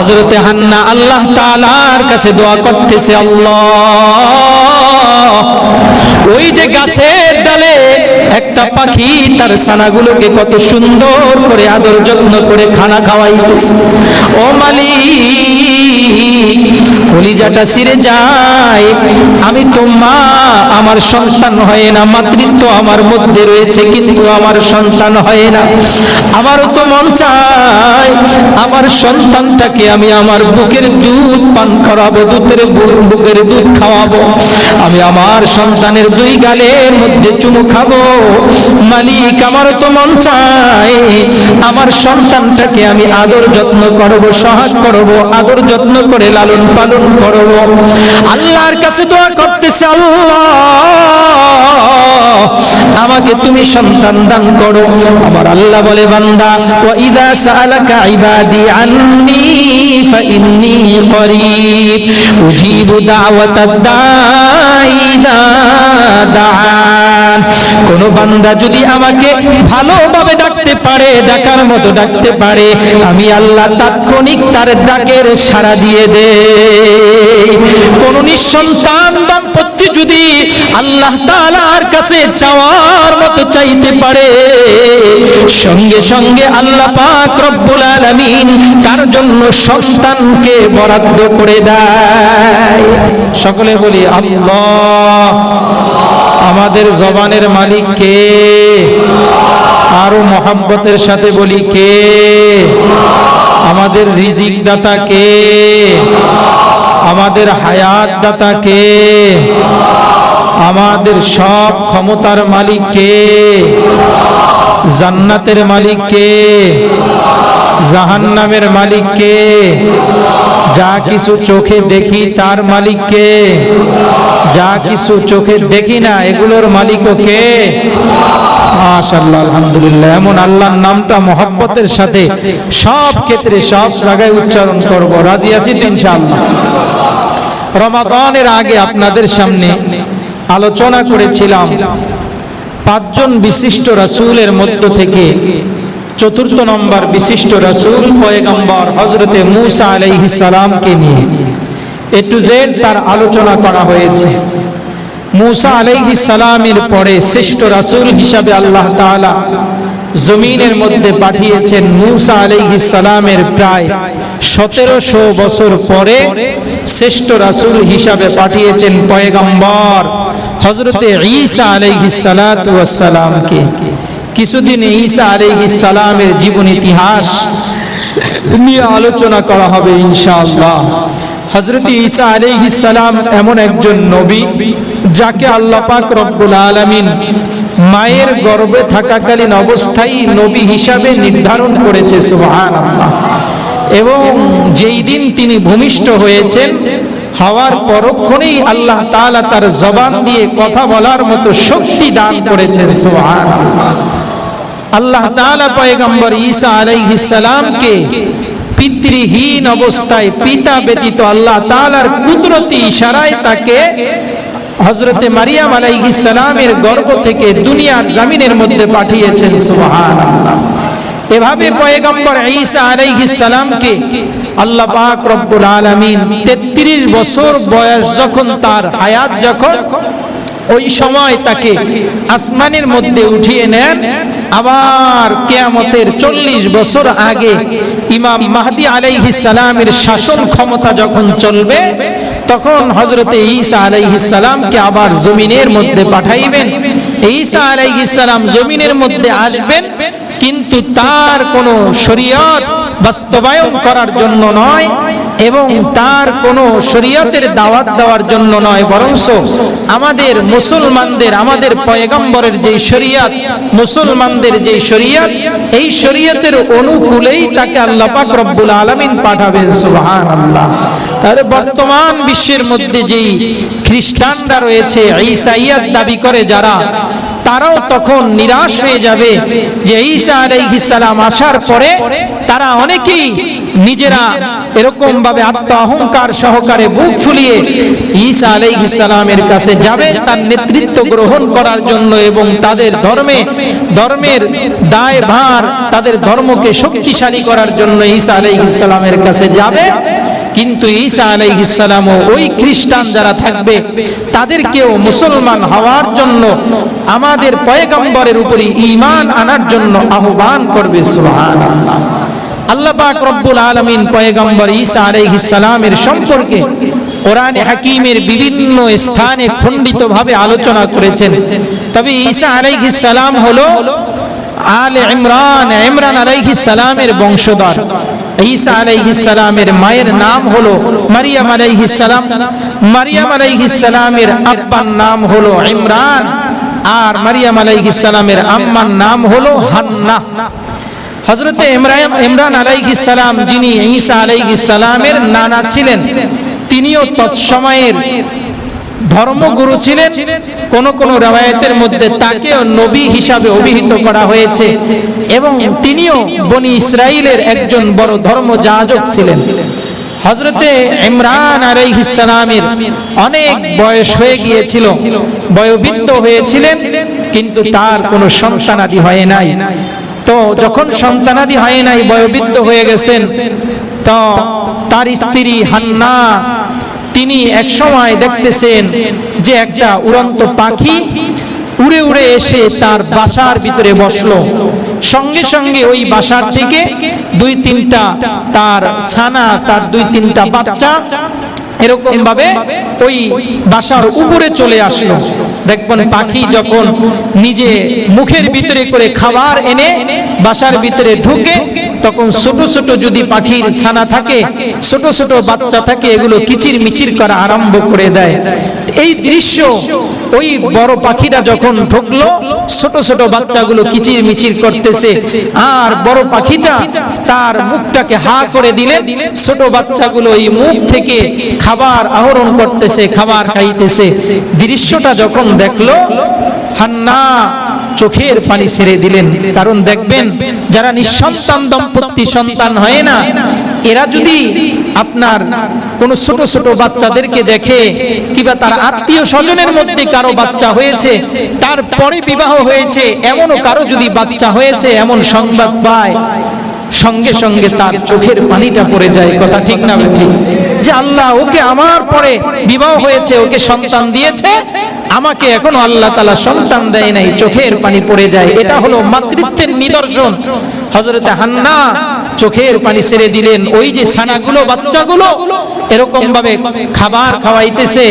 হজরতে হান্না আল্লাহ তালার কাছে দোয়া করতেছে, আল্লাহ, ওই যে গাছের ডালে একটা পাখি তার সানাগুলোকে কত সুন্দর করে আদর যত্ন করে খানা খাওয়াইতেছে। ও মালিক কলিজাটা সিরে যায়। আমি তো মা, আমার সন্তান হয় না, মাতৃত্ব আমার মধ্যে রয়েছে, কিন্তু আমার সন্তান হয় না। আমারও তো মন চায়, আমার সন্তানটাকে আমি আমার বুকের দুধ পান করাবো, দুধের বুকের দুধ খাওয়াবো। আমি আমার সন্তানের দুই গালের মধ্যে চুমু খাব। মালিক, আমারও তো মন চায়, আমার সন্তানটাকে আমি আদর যত্ন করব, সহাগ করব, আদর যত্ন করে লালন পালন করব আল্লাহর কাছে দোয়া করতেছে আল্লাহ। আমাকে তুমি সন্তান দান করো। আমার আল্লাহ বলে, বান্দা, ওয়া ইদা সাআলাকা ইবাদি আন্নি ফাইন্নি করিব। উজিবু দাওয়াতাদ দাঈ দাআন কোন বান্দা যদি আমাকে ভালোভাবে ডাকতে পারে, ডাকার মতো ডাকতে পারে, আমি আল্লাহ তাৎক্ষণিক তার ডাকের সাড়া দিয়ে দে কোন নিঃসন্তান দাম্পত্য যদি আল্লাহ তাআলার কাছে চাওয়ার মতো চাইতে পারে, সঙ্গে সঙ্গে আল্লাহ পাক রব্বুল আলামিন তার জন্য সন্তানকে বরাদ্দ করে দেয়। সকলে বলি, আল্লাহ। আমাদের জবানের মালিক কে? আরও মহাব্বতের সাথে বলি কে? আমাদের রিজিক দাতা কে? আমাদের হায়াত দাতা কে আমাদের সব ক্ষমতার মালিক কে জান্নাতের মালিক কে জাহান্নামের মালিক কে যা কিছু চোখে দেখি তার মালিক কে যা কিছু চোখে দেখি না এগুলোর মালিকও কে? আলহামদুলিল্লাহ। এমন আল্লাহর নামটা সাথে সব ক্ষেত্রে, সব জায়গায় উচ্চারণ করব। রাজি আছি রমাদানের আগে আপনাদের সামনে আলোচনা করেছিলাম পাঁচজন বিশিষ্ট রাসূলের মধ্য থেকে চতুর্থ নম্বর বিশিষ্ট রাসূল, পয়গম্বর হযরতে মূসা আলাইহিস সালামকে নিয়ে। এ টু জেড তার আলোচনা করা হয়েছে। মূসা আলাইহিস সালামের পরে শ্রেষ্ঠ রাসূল হিসাবে আল্লাহ তাআলা জমিনের মধ্যে পাঠিয়েছেন মুসা আলাইহিস সালামের প্রায় সতেরোশো বছর পরে শ্রেষ্ঠ রাসূল হিসাবে পাঠিয়েছেন পয়গম্বর হযরতে ঈসা আলাইহিস সালাতু ওয়াস সালামকে কিছুদিন ঈসা আলাইহিস সালামের জীবন ইতিহাস নিয়ে আলোচনা করা হবে ইনশাআল্লাহ। হযরত ঈসা সালাম এমন একজন নবী যাকে আল্লাহ পাক রব্বুল আলামিন মায়ের গর্ভে থাকাকালীন অবস্থায় নবী হিসাবে নির্ধারণ করেছে, সুবহানাল্লাহ। এবং যেই দিন তিনি ভূমিষ্ঠ হয়েছেন, হওয়ার পরক্ষণেই আল্লাহ তাআলা তার জবান দিয়ে কথা বলার মতো শক্তি দান করেছেন, সুবহানাল্লাহ। আল্লাহ তাআলা পয়গম্বর ঈসা আলাইহিস সালামকে পিতৃহীন অবস্থায় পিতা ব্যতীত আল্লাহ তালার কুদরতি ইশারায় তাকে হজরতে মারিয়াম আলাইহিস সালামের গর্ভ থেকে দুনিয়ার জামিনের মধ্যে পাঠিয়েছেন, সুবহানাল্লাহ। এভাবে পয়গম্বর ঈসা আলাইহিস সালামকে আল্লাহ পাক রব্বুল আলামিন 33 বছর বয়স যখন তার হায়াত যখন, ওই সময় তাকে আসমানের মধ্যে উঠিয়ে নেন আবার কেয়ামতের চল্লিশ বছর আগে ইমাম মাহদি আলাইহিস সালামের শাসন ক্ষমতা যখন চলবে, তখন হজরতে ঈসা আলাইহিস সালামকে আবার জমিনের মধ্যে পাঠাইবেন। ঈসা আলাইহিস সালাম জমিনের মধ্যে আসবেন, কিন্তু তার কোনো শরীয়ত বাস্তবায়ন করার জন্য নয়। এবং তার কোনো শরীয়তের দাওয়াত দেওয়ার জন্য নয়, বরংস আমাদের মুসলমানদের, আমাদের পয়গম্বরের যে শরীয়ত, মুসলমানদের যে শরীয়ত, এই শরীয়তের অনুকূলেই তাকে আল্লাহ পাক রব্বুল আলামিন পাঠাবেন, সুবহানাল্লাহ। তাহলে বর্তমান বিশ্বের মধ্যে যেই খ্রিস্টানরা রয়েছে, ঈসাইয়াত দাবি করে যারা তারাও তখন নিরাশ হয়ে যাবে যে ঈসা আলাইহিস সালাম আসার পরে তারা অনেকেই নিজেরা এরকম ভাবে আত্ম অহংকার সহকারে বুক ফুলিয়ে ঈসা আলাইহিস সালামের কাছে যাবে, তার নেতৃত্ব গ্রহণ করার জন্য এবং তাদের ধর্মে, ধর্মের দায় ভার তাদের ধর্মকে শক্তিশালী করার জন্য ঈসা আলাইহিস সালামের কাছে যাবে। কিন্তু ঈসা আলাইহিস সালাম ওই খ্রিস্টান যারা থাকবে, তাদেরকেও মুসলমান হওয়ার জন্য আমাদের পয়গম্বরের উপরে ঈমান আনার জন্য আহ্বান করবে, সুবহানাল্লাহ। আল্লাহ পাক রব্বুল আলামিন পয়গম্বর ঈসা আলাইহিস সালামের সম্পর্কে কোরআনে হাকিমের বিভিন্ন স্থানে খণ্ডিতভাবে আলোচনা করেছেন। তবে ঈসা আলাইহিস সালাম হলো আলে ইমরান ইমরান আলাইহিস সালামের বংশধর। ঈসা আলাইহিস সালামের মায়ের নাম হলো মারিয়াম আলাইহিস সালাম। মারিয়াম আলাইহিস সালামের আব্বার নাম হলো ইমরান। আর মারিয়াম আলাইহিস সালামের আম্মার নাম হলো হান্না। হজরতে ইমরান ইমরান আলাইহিস সালাম, যিনি ঈসা আলাইহিস সালামের নানা ছিলেন, তিনিও তৎসময়ের ধর্মগুরু ছিলেন। কোন কোন রেওয়ায়তের মধ্যে তাকেও নবী হিসাবে অভিহিত করা হয়েছে এবং তিনিও বনি ইসরাইলের একজন বড় ধর্ম যাজক ছিলেন। হজরতে ইমরান আলাইহিস সালামের অনেক বয়স হয়ে গিয়েছিল, বয়োবৃদ্ধ হয়েছিলেন, কিন্তু তার কোনো সন্তানাদি হয় নাই। তো যখন সন্তানাদি হয় নাই, বয়োবৃদ্ধ হয়ে গেছেন, তো তার স্ত্রী হান্না তিনি এক সময় দেখতেছেন যে একটা উড়ন্ত পাখি উড়ে উড়ে এসে তার বাসার ভিতরে বসল। সঙ্গে সঙ্গে ওই বাসার থেকে দুই তিনটা তার ছানা, তার দুই তিনটা বাচ্চা এরকম ভাবে ওই বাসার উপরে চলে আসলো। দেখবেন পাখি যখন নিজে মুখের ভিতরে করে খাবার এনে বাসার ভিতরে ঢুকে তখন ছোট ছোট যদি পাখির ছানা থাকে, ছোট ছোট বাচ্চা থাকে, এগুলো কিচির মিচির করা আরম্ভ করে দেয়। এই দৃশ্য, ওই বড় পাখিটা যখন ঢুকলো, ছোট ছোট বাচ্চাগুলো কিচির মিচির করতেছে। আর বড় পাখিটা তার মুখটাকে হা করে দিলে, ছোট বাচ্চাগুলো এই মুখ থেকে খাবার আহরণ করতেছে, খাবার খাইতেছে। দৃশ্যটা যখন দেখল, হান্না চোখের পানি ছেড়ে দিলেন। কারণ দেখবেন, যারা নিঃসন্তান দম্পতি সন্তান হয় না, এরা যদি আপনার কোন ছোট ছোট বাচ্চাদেরকে দেখে, কিবা তার আত্মীয় স্বজনের মধ্যে কারও বাচ্চা হয়েছে, তারপরে বিবাহ হয়েছে, এমনও কারও যদি বাচ্চা হয়েছে, এমন সংবাদ পায়, সঙ্গে সঙ্গে তার চোখের পানিটা পড়ে যায়। কথা ঠিক না ঠিক যে আল্লাহ ওকে আমার পরে বিবাহ হয়েছে, ওকে সন্তান দিয়েছে, আমাকে এখনও আল্লাহ তালা সন্তান দেয় নাই, চোখের পানি পড়ে যায়। এটা হলো মাতৃত্বের নিদর্শন। হজরতে হান্না চোখের পানি ছেড়ে দিলেন। ওই যে ছানাগুলো, বাচ্চাগুলো, এরকম ভাবে খাবার খাওয়াইতেছে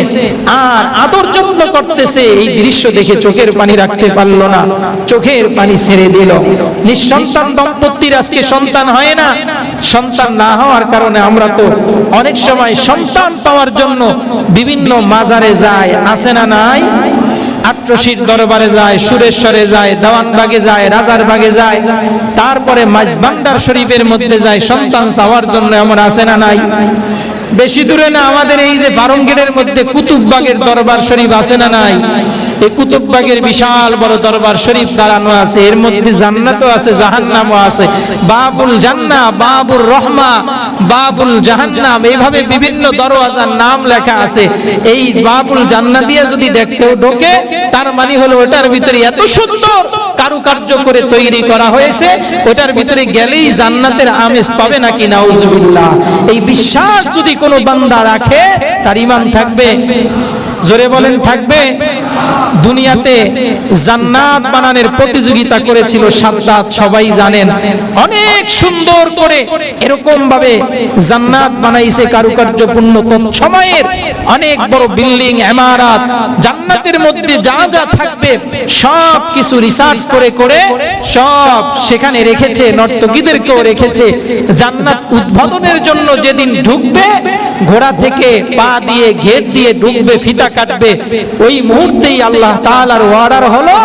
আর আদর যত্ন করতেছে, এই দৃশ্য দেখে চোখের পানি রাখতে পারল না। চোখের পানি ছেড়ে দিল। নিঃসন্তান দম্পতির আজকে সন্তান হয় না। সন্তান না হওয়ার কারণে আমরা তো অনেক সময় সন্তান পাওয়ার জন্য বিভিন্ন মাজারে যায় আসে না নাই? আট্রসির দরবারে যায়, সুরেশ্বরে যায়, দেওয়ানবাগে যায় রাজার বাগে যায়। তারপরে মাঝবান্ডার শরীফের মধ্যে যায়, সন্তান চাওয়ার জন্য এমন আছে না নাই? বেশি দূরে না, আমাদের এই যে বারঙ্গের মধ্যে কুতুববাগের দরবার শরীফ আছে না নাই? এই বিশাল বড় দরবার শরীফ দাঁড়ানো আছে। এর মধ্যে জান্নাতও আছে, জাহান্নামও আছে। বাবুল জান্না, বাবুর রহমা, বাবুল জাহান্নাম এইভাবে বিভিন্ন দরওয়াজার নাম লেখা আছে। এই বাবুল জান্না দিয়ে যদি দেখতে ঢোকে, তার মানে হলো ওটার ভিতরে এত সুন্দর কারুকার্য করে তৈরি করা হয়েছে। ওটার ভিতরে গেলেই জান্নাতের আমেজ পাবে নাকি, নাউজুবিল্লাহ। এই বিশ্বাস যদি কোনো বান্দা রাখে, তার ইমান থাকবে। জোরে বলেন, থাকবে। দুনিয়াতে জান্নাত বানানোর প্রতিযোগিতা করেছিল সাদ্দাত, সবাই জানেন। অনেক সুন্দর করে এরকম ভাবে জান্নাত বানাইছে কারুকার্যপূর্ণ সময়ের অনেক বড় বিল্ডিং, ইমারত, জান্নাতের মধ্যে যা যা থাকবে, সব কিছু রিসার্চ করে করে সব সেখানে রেখেছে, নর্তকীদেরকেও রেখেছে। জান্নাত উদ্বোধনের জন্য যেদিন ঢুকবে, ঘোড়া থেকে পা দিয়ে, ঘের দিয়ে ঢুকবে, ফিতা কাটবে, ওই মুহূর্তেই আল্লাহ তালার অর্ডার হলো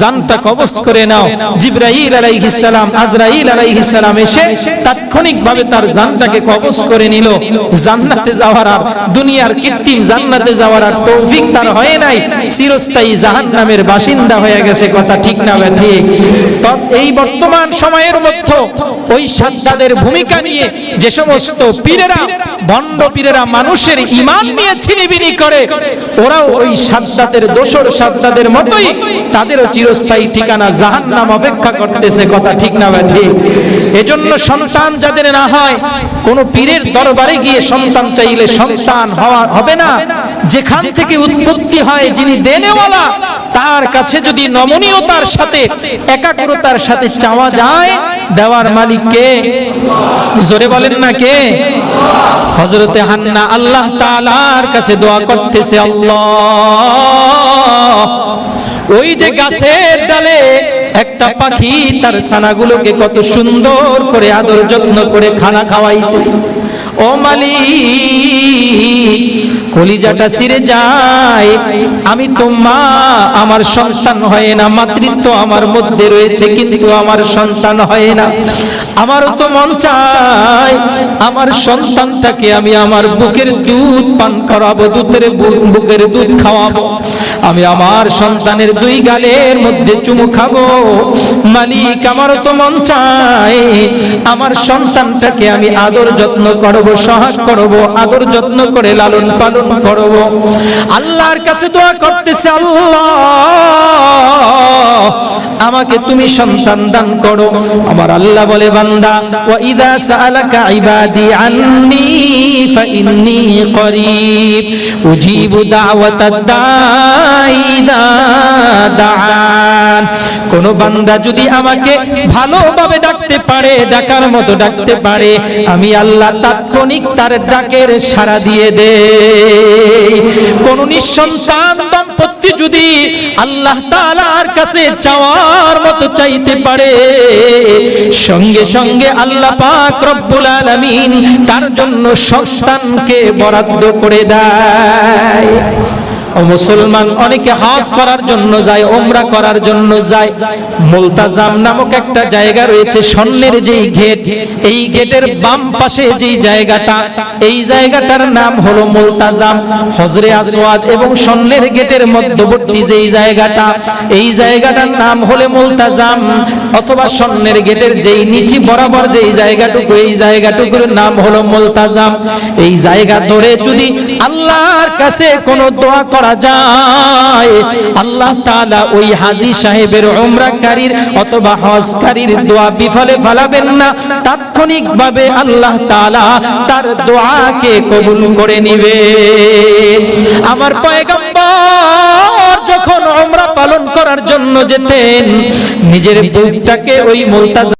জানটা কবজ করে নাও। জিব্রাইল আলাইহিস সালাম, আজরাইল আলাইহিস সালাম এসে তাৎক্ষণিকভাবে তার জানটাকে কবজ করে নিল। জান্নাতে যাওয়ার আর দুনিয়ার কৃত্রিম জান্নাতে যাওয়ার আর তৌফিক তার হয় নাই। চিরস্থায়ী জাহান্নামের বাসিন্দা হয়ে গেছে কথা ঠিক না বা ঠিক? এই বর্তমান সময়ের মধ্যে ওই সাদ্দাদের ভূমিকা নিয়ে যে সমস্ত পীরেরা, ভণ্ড পীরেরা মানুষের ইমান নিয়ে ছিনিবিনি করে, ওরাও ওই সাদ্দাতের দোসর সাদ্দাদের মতোই তাদেরও চিরস্থায়ী ঠিকানা জাহান্নাম অপেক্ষা করতেছে, কথা ঠিক না ঠিক? এজন্য সন্তান যাদের না হয়, কোন পীরের দরবারে গিয়ে সন্তান চাইলে সন্তান হওয়া হবে না। যেখান থেকে উৎপত্তি হয় যিনি দেনেওয়ালা, তার কাছে যদি নমনীয়তার সাথে, একাগ্রতার সাথে চাওয়া যায়, দেওয়ার মালিক কে? জোরে বলেন না কে? হজরতে হান্না আল্লাহ তাআলার কাছে দোয়া করতেছে, আল্লাহ। ওই যে গাছের ডালে একটা পাখি তার সানাগুলোকে কত সুন্দর করে আদর যত্ন করে খানা খাওয়াইতেছে। ও মালিক কলিজাটা সিরে যায়। আমি তো মা, আমার সন্তান হয় না, মাতৃত্ব আমার মধ্যে রয়েছে, কিন্তু আমার সন্তান হয় না। আমারও তো মন চায়, আমার সন্তানটাকে আমি আমার বুকের দুধ পান করাবো, দুধের বুকের দুধ খাওয়াবো। আমি আমার সন্তানের দুই গালের মধ্যে চুমু খাব। মালিক, আমারও তো মন চায়, আমার সন্তানটাকে আমি আদর যত্ন করব, সহাগ করব, আদর যত্ন করে লালন পালন করব। আল্লাহর কাছে দোয়া করতেছে, আল্লাহ। আমাকে তুমি সন্তান দান করো। আমার আল্লাহ বলে, বান্দা, ওয়া ইদা সাআলাকা ইবাদি আন্নি ফাইন্নী করিব। উজিবু দাওয়াতাদ দাঈ ইযা দাআন কোন বান্দা যদি আমাকে ভালোভাবে ডাকতে পারে, ডাকার মতো ডাকতে পারে, আমি আল্লাহ তাৎক্ষণিক তার ডাকের সাড়া দিয়ে দে কোন নিঃসন্তান দম্পতি যদি আল্লাহ তাআলার কাছে চাওয়ার মতো চাইতে পারে, সঙ্গে সঙ্গে আল্লাহ পাক রব্বুল আলামিন তার জন্য সন্তানকে বরাদ্দ করে দেয়। ও মুসলমান, অনেকে হজ করার জন্য যায় ওমরা করার জন্য যায়। মুলতাজাম নামক একটা জায়গা রয়েছে, স্বর্ণের যেই গেট, এই গেটের বাম পাশে যেই জায়গাটা, এই জায়গাটার নাম হলো মুলতাজাম। হজরে আসওয়াদ এবং স্বর্ণের গেটের মধ্যবর্তী যেই জায়গাটা, এই জায়গাটার নাম হলে মুলতাজাম, অথবা স্বর্ণের গেটের যেই নিচি বরাবর যেই জায়গাটুকু, এই জায়গাটুকুর নাম হলো মুলতাজাম। এই জায়গা ধরে যদি আল্লাহর কাছে কোনো দোয়া করা যায়। আল্লাহ তাআলা ওই হাজী সাহেবের উমরাকারীর অথবা হজকারীর দোয়া বিফলে ফেলাবেন না। তাৎক্ষণিকভাবে আল্লাহ তাআলা তার দোয়াকে কবুল করে নিবে। আমার পয়গম্বর যখন উমরা পালন করার জন্য যেতেন, নিজের বুকটাকে ওই মুলতাজা